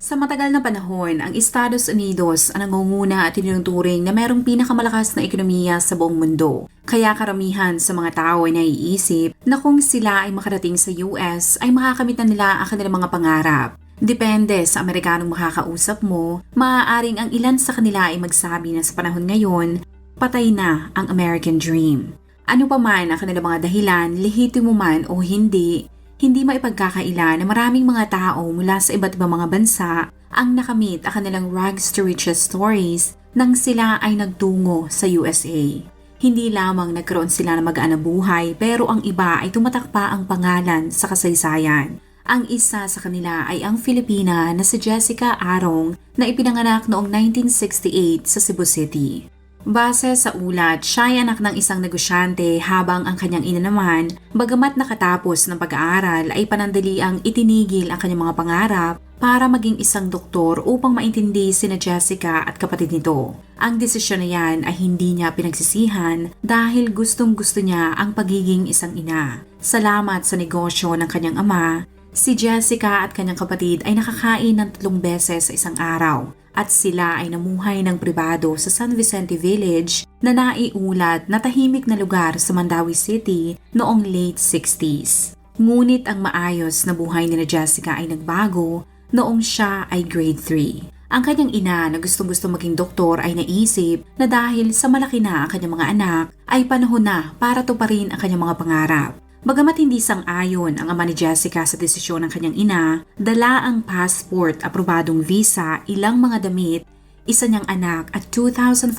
Sa matagal na panahon, ang Estados Unidos ang nangunguna at tinuturing na merong pinakamalakas na ekonomiya sa buong mundo. Kaya karamihan sa mga tao ay naiisip na kung sila ay makarating sa US ay makakamit na nila ang kanilang mga pangarap. Depende sa Amerikanong makakausap mo, maaaring ang ilan sa kanila ay magsabi na sa panahon ngayon, patay na ang American Dream. Ano pa man ang kanilang mga dahilan, lehitimo man o hindi, hindi maipagkakaila na maraming mga tao mula sa iba't ibang mga bansa ang nakamit ang kanilang rags to riches stories nang sila ay nagtungo sa USA. Hindi lamang nagkaroon sila ng magaan na buhay pero ang iba ay tumatakpa ang pangalan sa kasaysayan. Ang isa sa kanila ay ang Filipina na si Jessica Arong na ipinanganak noong 1968 sa Cebu City. Base sa ulat, siya ay anak ng isang negosyante habang ang kanyang ina naman, bagamat nakatapos ng pag-aaral ay panandali ang itinigil ang kanyang mga pangarap para maging isang doktor upang maintindi sina Jessica at kapatid nito. Ang desisyon na yan ay hindi niya pinagsisihan dahil gustong gusto niya ang pagiging isang ina. Salamat sa negosyo ng kanyang ama, si Jessica at kanyang kapatid ay nakakain ng tatlong beses sa isang araw at sila ay namuhay ng pribado sa San Vicente Village na naiulat na tahimik na lugar sa Mandawi City noong late 60s. Ngunit ang maayos na buhay ni Jessica ay nagbago noong siya ay grade 3. Ang kanyang ina na gustong-gusto maging doktor ay naisip na dahil sa malaki na ang kanyang mga anak ay panahon na para tuparin ang kanyang mga pangarap. Bagamat hindi sang-ayon ang ama ni Jessica sa desisyon ng kanyang ina, dala ang passport, aprobadong visa, ilang mga damit, isa niyang anak at 2,500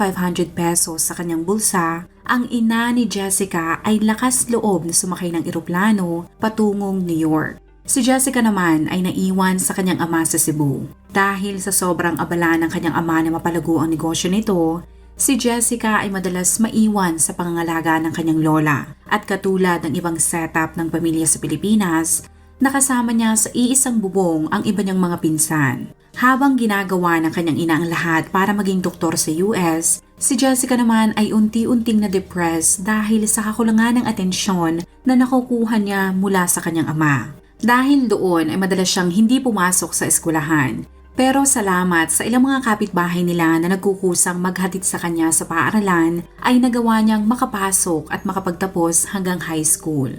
pesos sa kanyang bulsa, ang ina ni Jessica ay lakas loob na sumakay ng eroplano patungong New York. Si Jessica naman ay naiwan sa kanyang ama sa Cebu. Dahil sa sobrang abala ng kanyang ama na mapalago ang negosyo nito, Si Jessica ay madalas maiwan sa pangangalaga ng kanyang lola at katulad ng ibang setup ng pamilya sa Pilipinas, nakasama niya sa iisang bubong ang iba niyang mga pinsan. Habang ginagawa ng kanyang ina ang lahat para maging doktor sa US, si Jessica naman ay unti-unting na-depress dahil sa kakulangan ng atensyon na nakukuha niya mula sa kanyang ama. Dahil doon ay madalas siyang hindi pumasok sa eskwelahan pero salamat sa ilang mga kapitbahay nila na nagkukusang maghatid sa kanya sa paaralan ay nagawa niyang makapasok at makapagtapos hanggang high school.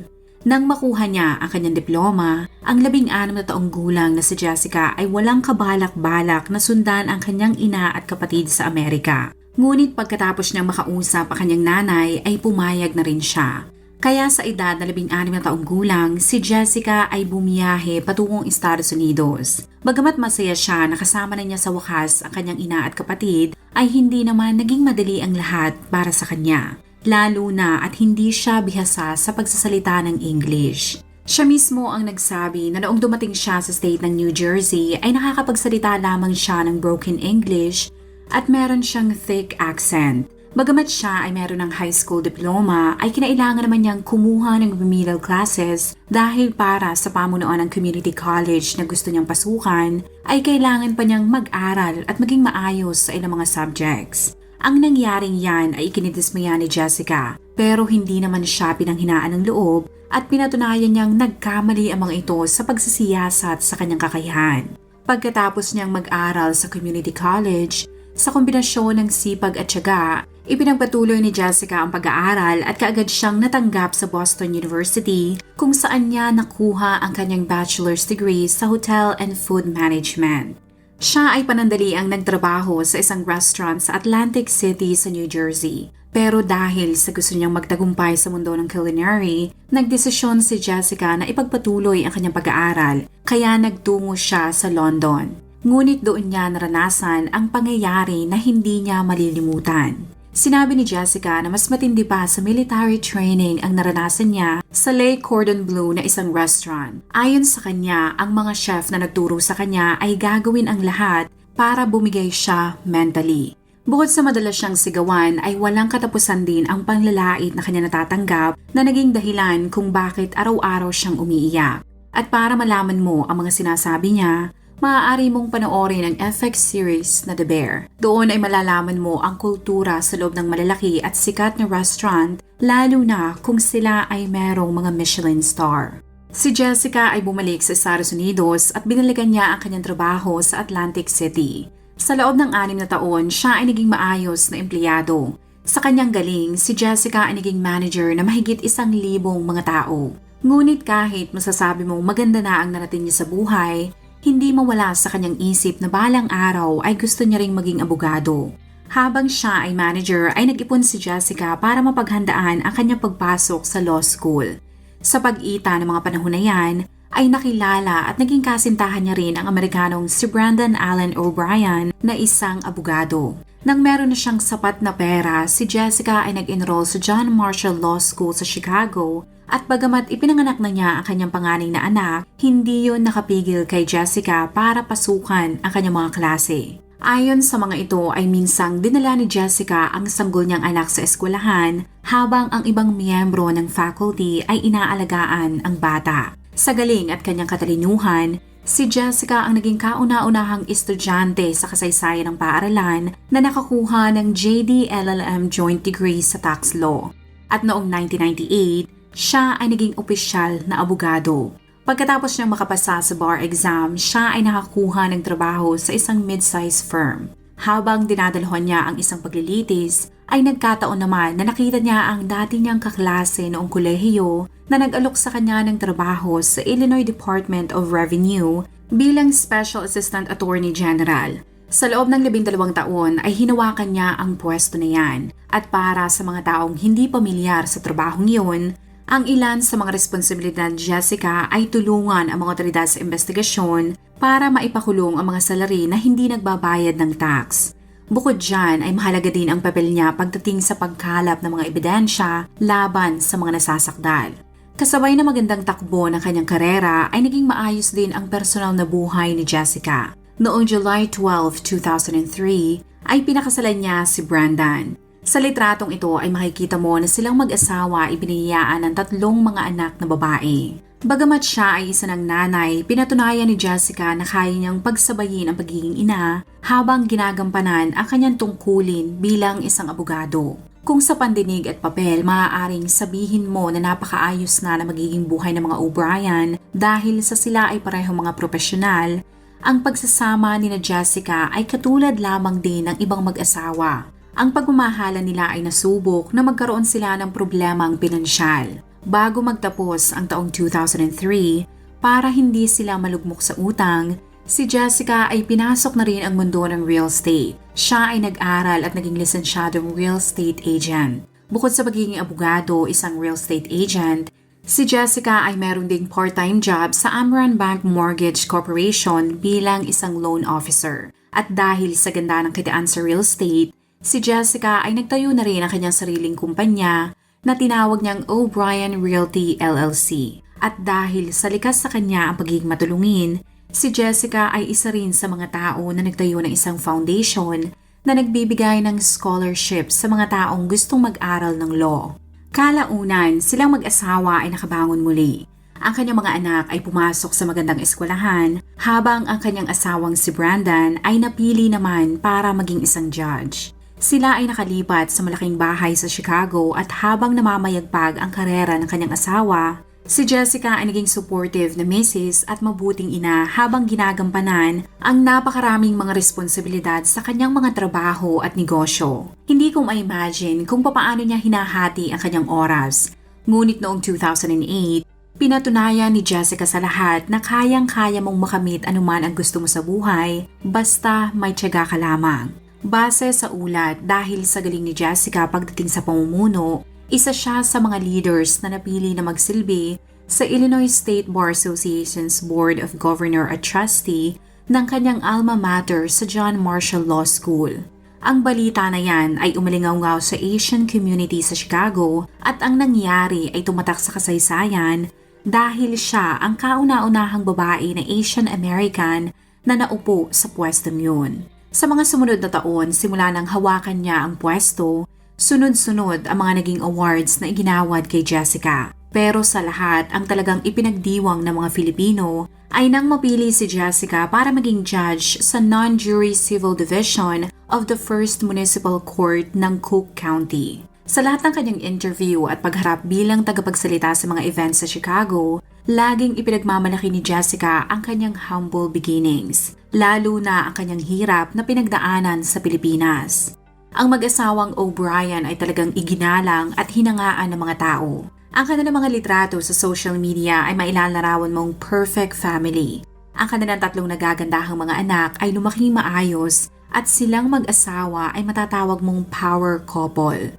Nang makuha niya ang kanyang diploma, ang labing anim na taong gulang na si Jessica ay walang kabalak-balak na sundan ang kanyang ina at kapatid sa Amerika. Ngunit pagkatapos niyang makausap ang kanyang nanay ay pumayag na rin siya. Kaya sa edad na 16 na taong gulang, si Jessica ay bumiyahe patungong Estados Unidos. Bagamat masaya siya na kasama na niya sa wakas ang kanyang ina at kapatid, ay hindi naman naging madali ang lahat para sa kanya. Lalo na at hindi siya bihasa sa pagsasalita ng English. Siya mismo ang nagsabi na noong dumating siya sa state ng New Jersey ay nakakapagsalita lamang siya ng broken English at meron siyang thick accent. Bagamat siya ay meron ng high school diploma, ay kinailangan naman niyang kumuha ng remedial classes dahil para sa pamunuan ng community college na gusto niyang pasukan, ay kailangan pa niyang mag-aral at maging maayos sa ilang mga subjects. Ang nangyaring yan ay ikinidismaya ni Jessica, pero hindi naman siya pinanghinaan ng loob at pinatunayan niyang nagkamali ang mga ito sa pagsisiyasat sa kanyang kakayahan. Pagkatapos niyang mag-aral sa community college, sa kombinasyon ng sipag at tiyaga, Ipinagpatuloy ni Jessica ang pag-aaral at kaagad siyang natanggap sa Boston University kung saan niya nakuha ang kanyang bachelor's degree sa Hotel and Food Management. Siya ay panandali ang nagtrabaho sa isang restaurant sa Atlantic City sa New Jersey. Pero dahil sa gusto niyang magtagumpay sa mundo ng culinary, nagdesisyon si Jessica na ipagpatuloy ang kanyang pag-aaral kaya nagtungo siya sa London. Ngunit doon niya naranasan ang pangyayari na hindi niya malilimutan. Sinabi ni Jessica na mas matindi pa sa military training ang naranasan niya sa Le Cordon Bleu na isang restaurant. Ayon sa kanya, ang mga chef na nagturo sa kanya ay gagawin ang lahat para bumigay siya mentally. Bukod sa madalas siyang sigawan ay walang katapusan din ang panglalait na kanya natatanggap na naging dahilan kung bakit araw-araw siyang umiiyak. At para malaman mo ang mga sinasabi niya, maaari mong panoorin ang FX series na The Bear. Doon ay malalaman mo ang kultura sa loob ng malalaki at sikat na restaurant, lalo na kung sila ay merong mga Michelin star. Si Jessica ay bumalik sa Estados Unidos at binalikan niya ang kanyang trabaho sa Atlantic City. Sa loob ng anim na taon, siya ay naging maayos na empleyado. Sa kanyang galing, si Jessica ay naging manager na mahigit isang libong mga tao. Ngunit kahit masasabi mong maganda na ang narating niya sa buhay, hindi mawala sa kanyang isip na balang araw ay gusto niya ring maging abogado. Habang siya ay manager ay nag-ipon si Jessica para mapaghandaan ang kanyang pagpasok sa law school. Sa pag-ita ng mga panahon na yan, ay nakilala at naging kasintahan niya rin ang Amerikanong si Brandon Allen O'Brien na isang abogado. Nang meron na siyang sapat na pera, si Jessica ay nag-enroll sa John Marshall Law School sa Chicago at bagamat ipinanganak na niya ang kanyang panganay na anak, hindi yon nakapigil kay Jessica para pasukan ang kanyang mga klase. Ayon sa mga ito ay minsang dinala ni Jessica ang sanggol niyang anak sa eskwelahan habang ang ibang miyembro ng faculty ay inaalagaan ang bata. Sa galing at kanyang katalinuhan, si Jessica ang naging kauna-unahang estudyante sa kasaysayan ng paaralan na nakakuha ng JD LLM Joint Degree sa Tax Law. At noong 1998, siya ay naging opisyal na abogado. Pagkatapos niyang makapasa sa bar exam, siya ay nakakuha ng trabaho sa isang mid-size firm. Habang dinadalhan niya ang isang paglilitis, ay nagkataon naman na nakita niya ang dati niyang kaklase noong kolehiyo na nag-alok sa kanya ng trabaho sa Illinois Department of Revenue bilang Special Assistant Attorney General. Sa loob ng labing dalawang taon ay hinawakan niya ang pwesto na yan at para sa mga taong hindi pamilyar sa trabahong iyon, ang ilan sa mga responsibilidad ni Jessica ay tulungan ang mga otoridad sa investigasyon para maipakulong ang mga salary na hindi nagbabayad ng tax. Bukod dyan ay mahalaga din ang papel niya pagdating sa pagkalap ng mga ebidensya laban sa mga nasasakdal. Kasabay na magandang takbo ng kanyang karera ay naging maayos din ang personal na buhay ni Jessica. Noong July 12, 2003 ay pinakasalan niya si Brandon. Sa litratong ito ay makikita mo na silang mag-asawa ay binihiyaan ng tatlong mga anak na babae. Bagamat siya ay isa ng nanay, pinatunayan ni Jessica na kaya niyang pagsabayin ang pagiging ina habang ginagampanan ang kanyang tungkulin bilang isang abogado. Kung sa pandinig at papel, maaaring sabihin mo na napakaayos na na magiging buhay ng mga O'Brien dahil sa sila ay parehong mga profesional, ang pagsasama ni na Jessica ay katulad lamang din ng ibang mag-asawa. Ang pagmamahalan nila ay nasubok na magkaroon sila ng problemang pinansyal. Bago magtapos ang taong 2003, para hindi sila malugmok sa utang, si Jessica ay pinasok na rin ang mundo ng real estate. Siya ay nag-aral at naging lisensyadong real estate agent. Bukod sa pagiging abogado, isang real estate agent, si Jessica ay meron ding part-time job sa Amran Bank Mortgage Corporation bilang isang loan officer. At dahil sa ganda ng kitaan sa real estate, si Jessica ay nagtayo na rin ang kanyang sariling kumpanya na tinawag niyang O'Brien Realty LLC. At dahil sa likas sa kanya ang pagiging matulungin, si Jessica ay isa rin sa mga tao na nagtayo ng isang foundation na nagbibigay ng scholarship sa mga taong gustong mag-aral ng law. Kalaunan, silang mag-asawa ay nakabangon muli. Ang kanyang mga anak ay pumasok sa magandang eskwelahan habang ang kanyang asawang si Brandon ay napili naman para maging isang judge. Sila ay nakalipat sa malaking bahay sa Chicago at habang namamayagpag ang karera ng kanyang asawa, si Jessica ay naging supportive na misis at mabuting ina habang ginagampanan ang napakaraming mga responsibilidad sa kanyang mga trabaho at negosyo. Hindi ko ma-imagine kung papaano niya hinahati ang kanyang oras. Ngunit noong 2008, Pinatunayan ni Jessica sa lahat na kayang-kaya mong makamit anuman ang gusto mo sa buhay basta may tiyaga ka lamang. Base sa ulat, dahil sa galing ni Jessica pagdating sa pamumuno, isa siya sa mga leaders na napili na magsilbi sa Illinois State Bar Association's Board of Governor at Trustee ng kanyang alma mater sa John Marshall Law School. Ang balita na yan ay umalingaw sa Asian community sa Chicago at ang nangyari ay tumatak sa kasaysayan dahil siya ang kauna-unahang babae na Asian American na naupo sa pwestong yun. Sa mga sumunod na taon, simula nang hawakan niya ang pwesto, sunod-sunod ang mga naging awards na iginawad kay Jessica. Pero sa lahat, ang talagang ipinagdiwang ng mga Filipino ay nang mapili si Jessica para maging judge sa non-jury civil division of the First Municipal Court ng Cook County. Sa lahat ng kanyang interview at pagharap bilang tagapagsalita sa mga events sa Chicago, laging ipinagmamalaki ni Jessica ang kanyang humble beginnings, lalo na ang kanyang hirap na pinagdaanan sa Pilipinas. Ang mag-asawang O'Brien ay talagang iginalang at hinangaan ng mga tao. Ang kanilang mga litrato sa social media ay mailalarawan mong perfect family. Ang kanilang tatlong nagagandahang mga anak ay lumaking maayos at silang mag-asawa ay matatawag mong power couple.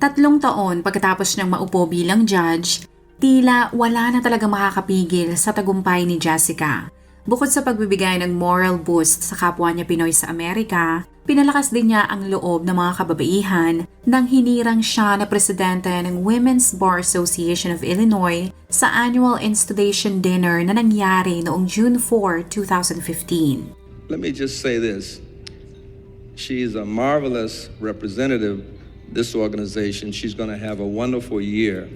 Tatlong taon pagkatapos niyang maupo bilang judge, tila wala na talaga makakapigil sa tagumpay ni Jessica. Bukod sa pagbibigay ng moral boost sa kapwa niya Pinoy sa Amerika, pinalakas din niya ang loob ng mga kababaihan nang hinirang siya na presidente ng Women's Bar Association of Illinois sa annual installation dinner na nangyari noong June 4, 2015. Let me just say this. She's a marvelous representative this organization. She's going to have a wonderful year.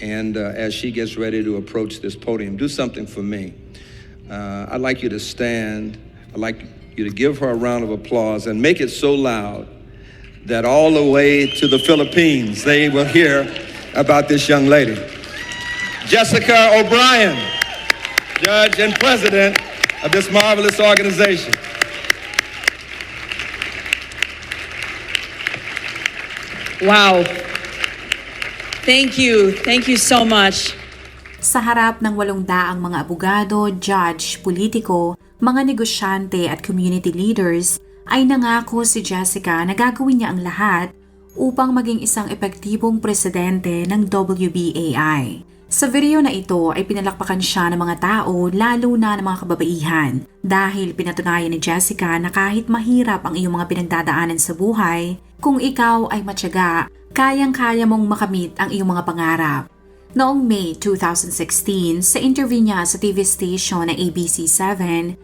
And uh, as she gets ready to approach this podium, do something for me. Uh, I'd like you to stand. I'd like you to give her a round of applause and make it so loud that all the way to the Philippines they will hear about this young lady. Jessica O'Brien, Judge and President of this marvelous organization. Wow. Thank you. Thank you so much. Sa harap ng walong daang mga abogado, judge, politiko, mga negosyante at community leaders, ay nangako si Jessica na gagawin niya ang lahat upang maging isang epektibong presidente ng WBAI. Sa video na ito ay pinalakpakan siya ng mga tao lalo na ng mga kababaihan dahil pinatunayan ni Jessica na kahit mahirap ang iyong mga pinagdadaanan sa buhay, kung ikaw ay matyaga, kayang-kaya mong makamit ang iyong mga pangarap. Noong May 2016, sa interview niya sa TV station na ABC7,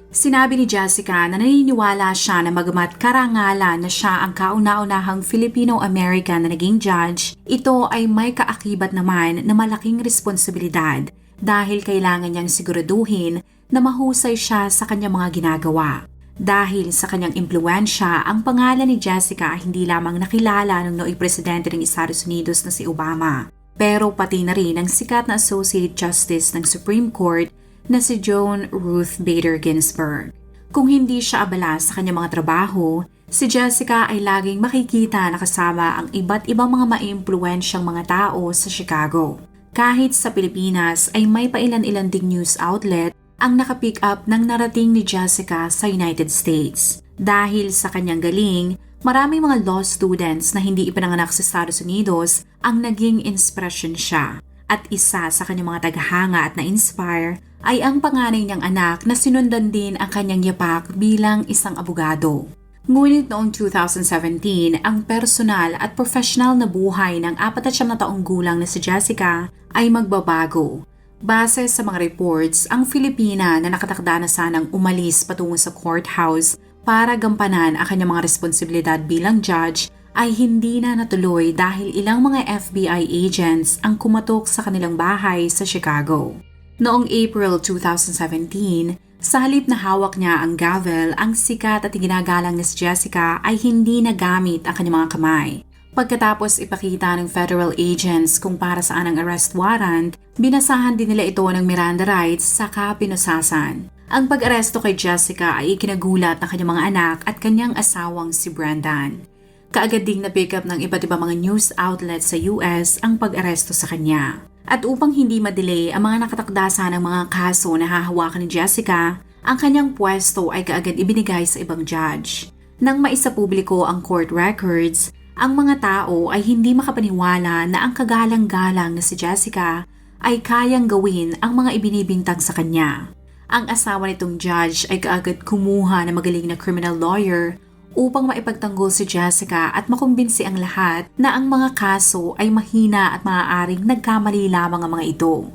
sinabi ni Jessica na naniniwala siya na magamat karangalan na siya ang kauna-unahang Filipino-American na naging judge, ito ay may kaakibat naman na malaking responsibilidad dahil kailangan niyang siguraduhin na mahusay siya sa kanyang mga ginagawa. Dahil sa kanyang impluensya, ang pangalan ni Jessica ay hindi lamang nakilala ng nooy presidente ng Estados Unidos na si Obama, pero pati na rin ang sikat na Associate Justice ng Supreme Court na si Joan Ruth Bader Ginsburg. Kung hindi siya abala sa kanyang mga trabaho, si Jessica ay laging makikita na kasama ang iba't ibang mga maimpluensyang mga tao sa Chicago. Kahit sa Pilipinas ay may pailan-ilan ding news outlet ang nakapick up ng narating ni Jessica sa United States. Dahil sa kanyang galing, maraming mga law students na hindi ipinanganak sa Estados Unidos ang naging inspirasyon siya. At isa sa kanyang mga tagahanga at na-inspire ay ang panganay niyang anak na sinundan din ang kanyang yapak bilang isang abogado. Ngunit noong 2017, ang personal at professional na buhay ng 49 na taong gulang na si Jessica ay magbabago. Base sa mga reports, ang Filipina na nakatakda na sanang umalis patungo sa courthouse para gampanan ang kanyang mga responsibilidad bilang judge ay hindi na natuloy dahil ilang mga FBI agents ang kumatok sa kanilang bahay sa Chicago. Noong April 2017, sa halip na hawak niya ang gavel, ang sikat at ginagalang ni si Jessica ay hindi nagamit ang kanyang mga kamay. Pagkatapos ipakita ng federal agents kung para saan ang arrest warrant, binasahan din nila ito ng Miranda rights saka pinusasan. Ang pag-aresto kay Jessica ay ikinagulat ng kanyang mga anak at kanyang asawang si Brendan. Kaagad ding na-pick up ng iba't ibang mga news outlets sa US ang pag-aresto sa kanya. At upang hindi madelay ang mga nakatakdasa ng mga kaso na hahawakan ni Jessica, ang kanyang pwesto ay kaagad ibinigay sa ibang judge. Nang maisa publiko ang court records, ang mga tao ay hindi makapaniwala na ang kagalang-galang na si Jessica ay kayang gawin ang mga ibinibintang sa kanya. Ang asawa nitong judge ay kaagad kumuha ng magaling na criminal lawyer upang maipagtanggol si Jessica at makumbinsi ang lahat na ang mga kaso ay mahina at maaaring nagkamali lamang ang mga ito.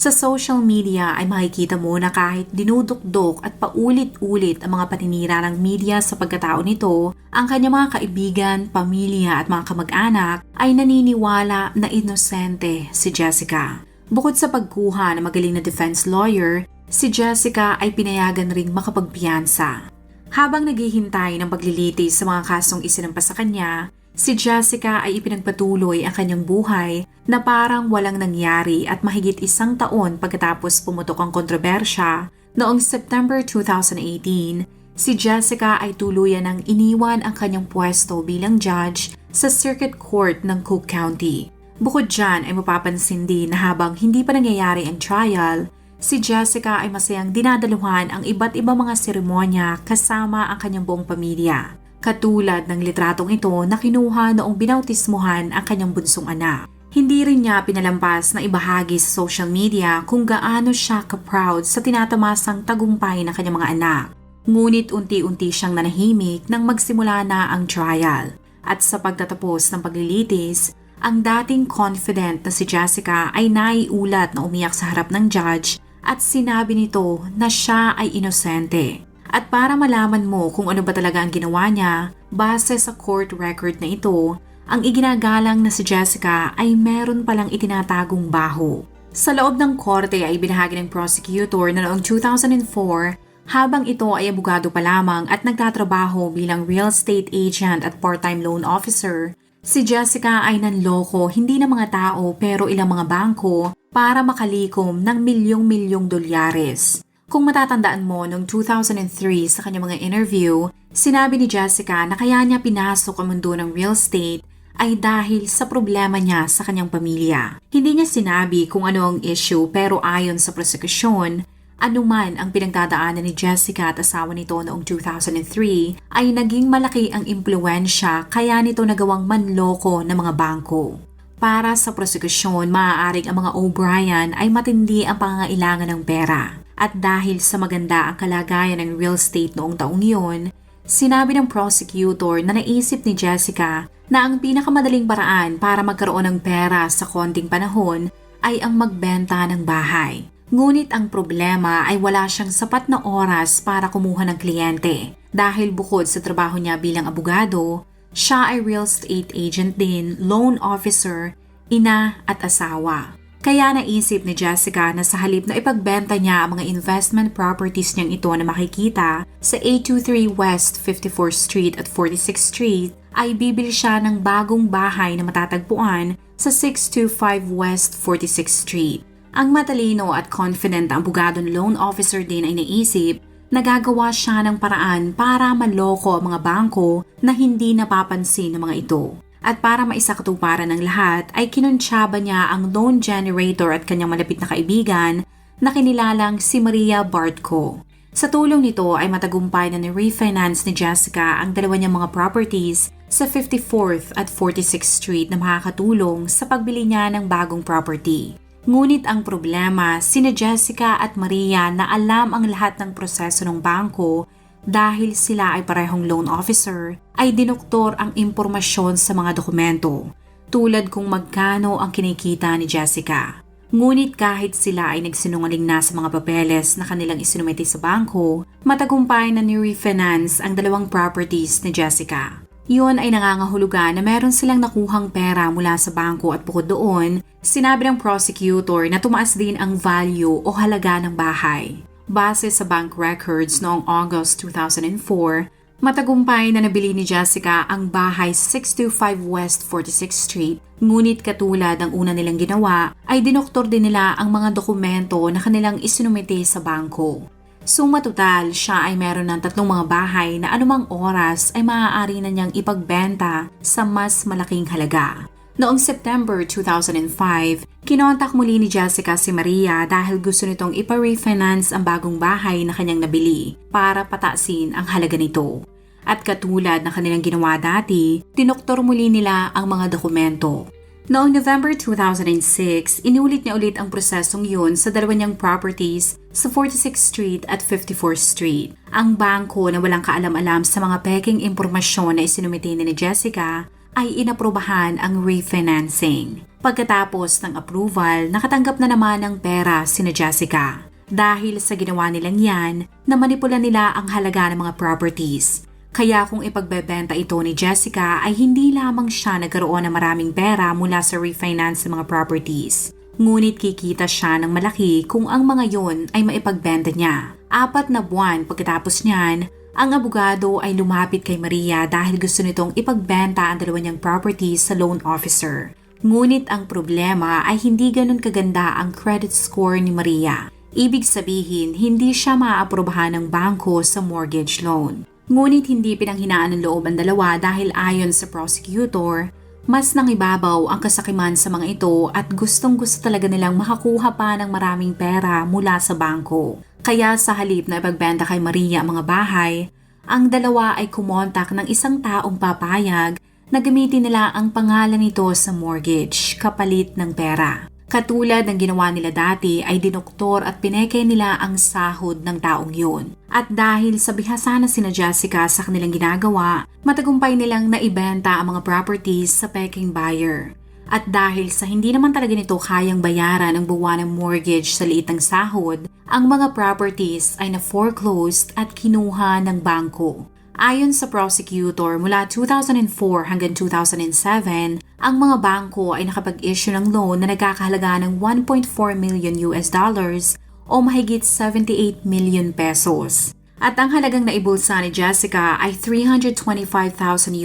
Sa social media ay makikita mo na kahit dinudukdok at paulit-ulit ang mga paninira ng media sa pagkatao nito, ang kanyang mga kaibigan, pamilya at mga kamag-anak ay naniniwala na inosente si Jessica. Bukod sa pagkuha ng magaling na defense lawyer, si Jessica ay pinayagan ring makapagpiyansa. Habang naghihintay ng paglilitis sa mga kasong isinampa sa kanya, si Jessica ay ipinagpatuloy ang kanyang buhay na parang walang nangyari at mahigit isang taon pagkatapos pumutok ang kontrobersya, noong September 2018, si Jessica ay tuluyan ng iniwan ang kanyang pwesto bilang judge sa Circuit Court ng Cook County. Bukod dyan ay mapapansin din na habang hindi pa nangyayari ang trial, si Jessica ay masayang dinadaluhan ang iba't ibang mga seremonya kasama ang kanyang buong pamilya. Katulad ng litratong ito na kinuha noong binautismuhan ang kanyang bunsong anak. Hindi rin niya pinalampas na ibahagi sa social media kung gaano siya ka-proud sa tinatamasang tagumpay ng kanyang mga anak. Ngunit unti-unti siyang nanahimik nang magsimula na ang trial. At sa pagtatapos ng paglilitis, ang dating confident na si Jessica ay naiulat na umiyak sa harap ng judge at sinabi nito na siya ay inosente. At para malaman mo kung ano ba talaga ang ginawa niya, base sa court record na ito, ang iginagalang na si Jessica ay meron palang itinatagong baho. Sa loob ng korte ay binahagi ng prosecutor na noong 2004 habang ito ay abogado pa lamang at nagtatrabaho bilang real estate agent at part-time loan officer, si Jessica ay nanloko hindi ng mga tao pero ilang mga bangko para makalikom ng milyong-milyong dolyares. Kung matatandaan mo noong 2003 sa kanyang mga interview, sinabi ni Jessica na kaya niya pinasok ang mundo ng real estate ay dahil sa problema niya sa kanyang pamilya. Hindi niya sinabi kung ano ang issue pero ayon sa prosekusyon, anuman ang pinagdadaanan ni Jessica at asawa nito noong 2003 ay naging malaki ang impluensya kaya nito nagawang manloko ng mga bangko. Para sa prosekusyon, maaaring ang mga O'Brien ay matindi ang pangangailangan ng pera. At dahil sa maganda ang kalagayan ng real estate noong taong iyon, sinabi ng prosecutor na naisip ni Jessica na ang pinakamadaling paraan para magkaroon ng pera sa konting panahon ay ang magbenta ng bahay. Ngunit ang problema ay wala siyang sapat na oras para kumuha ng kliyente. Dahil bukod sa trabaho niya bilang abogado, siya ay real estate agent din, loan officer, ina at asawa. Kaya naisip ni Jessica na sa halip na ipagbenta niya ang mga investment properties niyang ito na makikita sa 823 West 54th Street at 46th Street, ay bibili siya ng bagong bahay na matatagpuan sa 625 West 46th Street. Ang matalino at confident ang bugadong loan officer din ay naisip na gagawa siya ng paraan para manloko ang mga bangko na hindi napapansin ng mga ito. At para maisakatuparan ng lahat ay kinuntsaba niya ang loan generator at kanyang malapit na kaibigan na kinilalang si Maria Bartko. Sa tulong nito ay matagumpay na ni-refinance ni Jessica ang dalawa niyang mga properties sa 54th at 46th Street na makakatulong sa pagbili niya ng bagong property. Ngunit ang problema, sina Jessica at Maria na alam ang lahat ng proseso ng bangko dahil sila ay parehong loan officer, ay dinoktor ang impormasyon sa mga dokumento, tulad kung magkano ang kinikita ni Jessica. Ngunit kahit sila ay nagsinungaling na sa mga papeles na kanilang isinumiti sa bangko, matagumpay na ni-refinance ang dalawang properties ni Jessica. Yun ay nangangahulugan na meron silang nakuhang pera mula sa bangko at bukod doon, sinabi ng prosecutor na tumaas din ang value o halaga ng bahay. Base sa bank records noong August 2004, matagumpay na nabili ni Jessica ang bahay sa 625 West 46th Street. Ngunit katulad ng una nilang ginawa, ay dinoktor din nila ang mga dokumento na kanilang isinumite sa bangko. Suma total, siya ay meron ng tatlong mga bahay na anumang oras ay maaari na niyang ipagbenta sa mas malaking halaga. Noong September 2005, kinontak muli ni Jessica si Maria dahil gusto nitong ipa-refinance ang bagong bahay na kanyang nabili para patasin ang halaga nito. At katulad ng kanilang ginawa dati, tinoktor muli nila ang mga dokumento. Noong November 2006, inulit niya ulit ang prosesong yun sa dalawa niyang properties sa 46th Street at 54th Street. Ang bangko na walang kaalam-alam sa mga peking impormasyon na isinumiti ni Jessica ay inaprobahan ang refinancing. Pagkatapos ng approval, nakatanggap na naman ng pera sina Jessica. Dahil sa ginawa nilang yan, namanipula nila ang halaga ng mga properties. Kaya kung ipagbebenta ito ni Jessica ay hindi lamang siya nagkaroon ng maraming pera mula sa refinance ng mga properties. Ngunit kikita siya ng malaki kung ang mga yon ay maipagbenta niya. Apat na buwan pagkatapos niyan, ang abogado ay lumapit kay Maria dahil gusto nitong ipagbenta ang dalawa niyang properties sa loan officer. Ngunit ang problema ay hindi ganun kaganda ang credit score ni Maria. Ibig sabihin, hindi siya maaaprobahan ng bangko sa mortgage loan. Ngunit hindi pinanghinaan ng loob ang dalawa dahil ayon sa prosecutor, mas nangibabaw ang kasakiman sa mga ito at gustong gusto talaga nilang makakuha pa ng maraming pera mula sa bangko. Kaya sa halip na ipagbenta kay Maria ang mga bahay, ang dalawa ay kumontak ng isang taong papayag na gamitin nila ang pangalan nito sa mortgage kapalit ng pera. Katulad ng ginawa nila dati ay dinoktor at pineke nila ang sahod ng taong yun. At dahil sa bihasa na sina Jessica sa kanilang ginagawa, matagumpay nilang naibenta ang mga properties sa peking buyer. At dahil sa hindi naman talaga nito kayang bayaran ang buwan ng mortgage sa liit ng sahod, ang mga properties ay na-foreclosed at kinuha ng bangko. Ayon sa prosecutor, mula 2004 hanggang 2007, ang mga bangko ay nakapag-issue ng loan na nagkakahalaga ng 1.4 million US dollars o mahigit 78 million pesos. At ang halagang naibulsa ni Jessica ay 325,000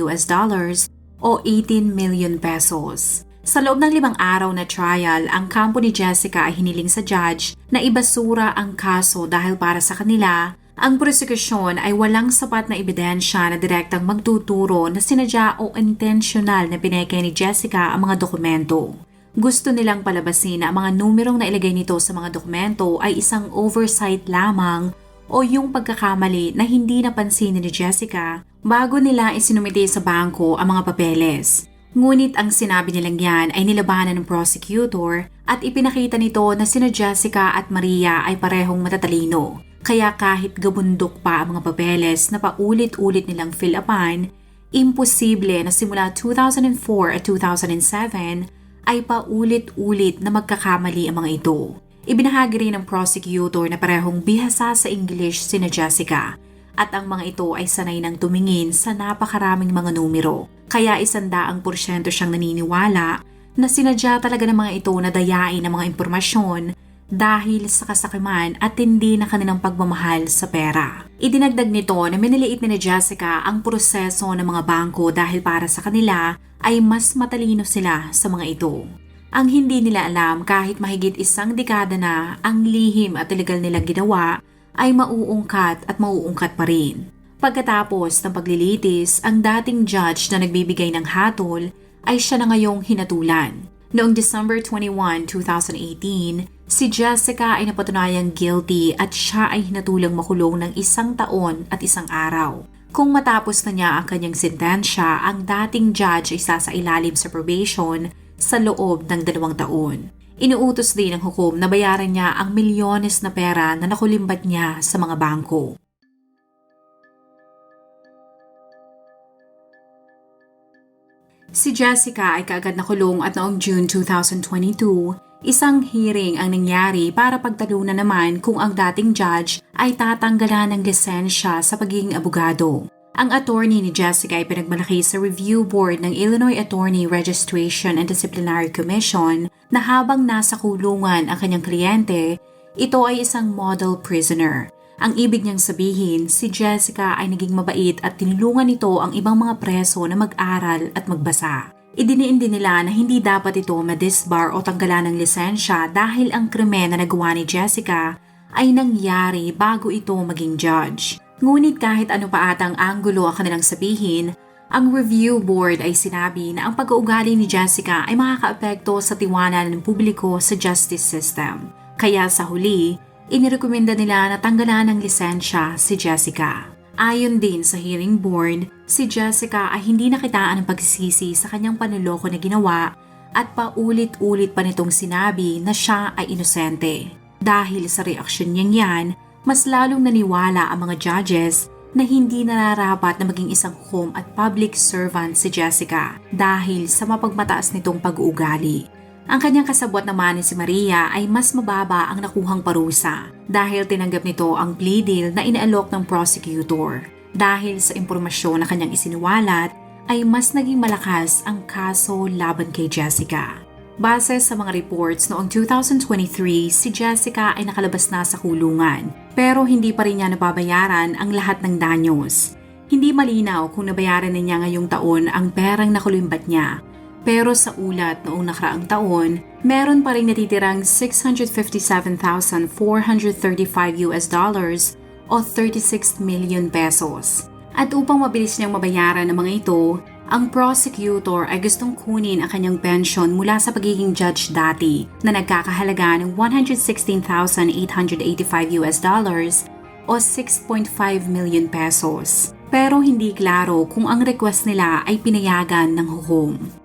US dollars o 18 million pesos. Sa loob ng limang araw na trial, ang kampo ni Jessica ay hiniling sa judge na ibasura ang kaso dahil para sa kanila, ang prosekusyon ay walang sapat na ebidensya na direktang magtuturo na sinadya o intentional na pineke ni Jessica ang mga dokumento. Gusto nilang palabasin na ang mga numerong na ilagay nito sa mga dokumento ay isang oversight lamang o yung pagkakamali na hindi napansin ni Jessica bago nila isinumite sa bangko ang mga papeles. Ngunit ang sinabi nilang yan ay nilabanan ng prosecutor at ipinakita nito na sina Jessica at Maria ay parehong matatalino. Kaya kahit gabundok pa ang mga papeles na paulit-ulit nilang fill upan, imposible na simula 2004 at 2007 ay paulit-ulit na magkakamali ang mga ito. Ibinahagi rin ng prosecutor na parehong bihasa sa English sina Jessica at ang mga ito ay sanay ng tumingin sa napakaraming mga numero. Kaya isandaang porsyento siyang naniniwala na sinadya talaga ng mga ito na dayain ang mga impormasyon dahil sa kasakiman at hindi na kanilang pagmamahal sa pera. Idinagdag nito na miniliit ni Jessica ang proseso ng mga bangko dahil para sa kanila ay mas matalino sila sa mga ito. Ang hindi nila alam kahit mahigit isang dekada na ang lihim at illegal nilang ginawa ay mauungkat at mauungkat pa rin. Pagkatapos ng paglilitis, ang dating judge na nagbibigay ng hatol ay siya na ngayong hinatulan. Noong December 21, 2018, si Jessica ay napatunayang guilty at siya ay hinatulang makulong ng isang taon at isang araw. Kung matapos na niya ang kanyang sentensya, ang dating judge ay sasailalim sa probation sa loob ng dalawang taon. Inuutos din ng hukom na bayaran niya ang milyones na pera na nakulimbat niya sa mga bangko. Si Jessica ay kaagad nakulong at noong June 2022, isang hearing ang nangyari para pagtalunan naman kung ang dating judge ay tatanggalan ng lisensya sa pagiging abogado. Ang attorney ni Jessica ay pinagmalaki sa review board ng Illinois Attorney Registration and Disciplinary Commission na habang nasa kulungan ang kanyang kliyente, ito ay isang model prisoner. Ang ibig niyang sabihin, si Jessica ay naging mabait at tinulungan nito ang ibang mga preso na mag-aral at magbasa. Idiniin din nila na hindi dapat ito madisbar o tanggalan ng lisensya dahil ang krimen na nagawa ni Jessica ay nangyari bago ito maging judge. Ngunit kahit ano pa atang anggulo ang kanilang sabihin, ang review board ay sinabi na ang pag-uugali ni Jessica ay makakaapekto sa tiwala ng publiko sa justice system. Kaya sa huli, inirekomenda nila na tanggalan ng lisensya si Jessica. Ayon din sa hearing board, si Jessica ay hindi nakitaan ng pagsisisi sa kanyang panuloko na ginawa at paulit-ulit pa nitong sinabi na siya ay inosente. Dahil sa reaksyon niyang yan, mas lalong naniwala ang mga judges na hindi nararapat na maging isang home at public servant si Jessica dahil sa mapagmataas nitong pag-uugali. Ang kanyang kasabwat naman ni si Maria ay mas mababa ang nakuhang parusa dahil tinanggap nito ang plea deal na inaalok ng prosecutor. Dahil sa impormasyon na kanyang isiniwalat, ay mas naging malakas ang kaso laban kay Jessica. Base sa mga reports noong 2023, si Jessica ay nakalabas na sa kulungan pero hindi pa rin niya nababayaran ang lahat ng danyos. Hindi malinaw kung nabayaran na niya ngayong taon ang perang nakulimbat niya pero sa ulat noong nakaraang taon, meron pa rin natitirang 657,435 US dollars o 36 million pesos. At upang mabilis niyang mabayaran ang mga ito, ang prosecutor ay gustong kunin ang kanyang pension mula sa pagiging judge dati na nagkakahalaga ng 116,885 US dollars o 6.5 million pesos. Pero hindi klaro kung ang request nila ay pinayagan ng hukom.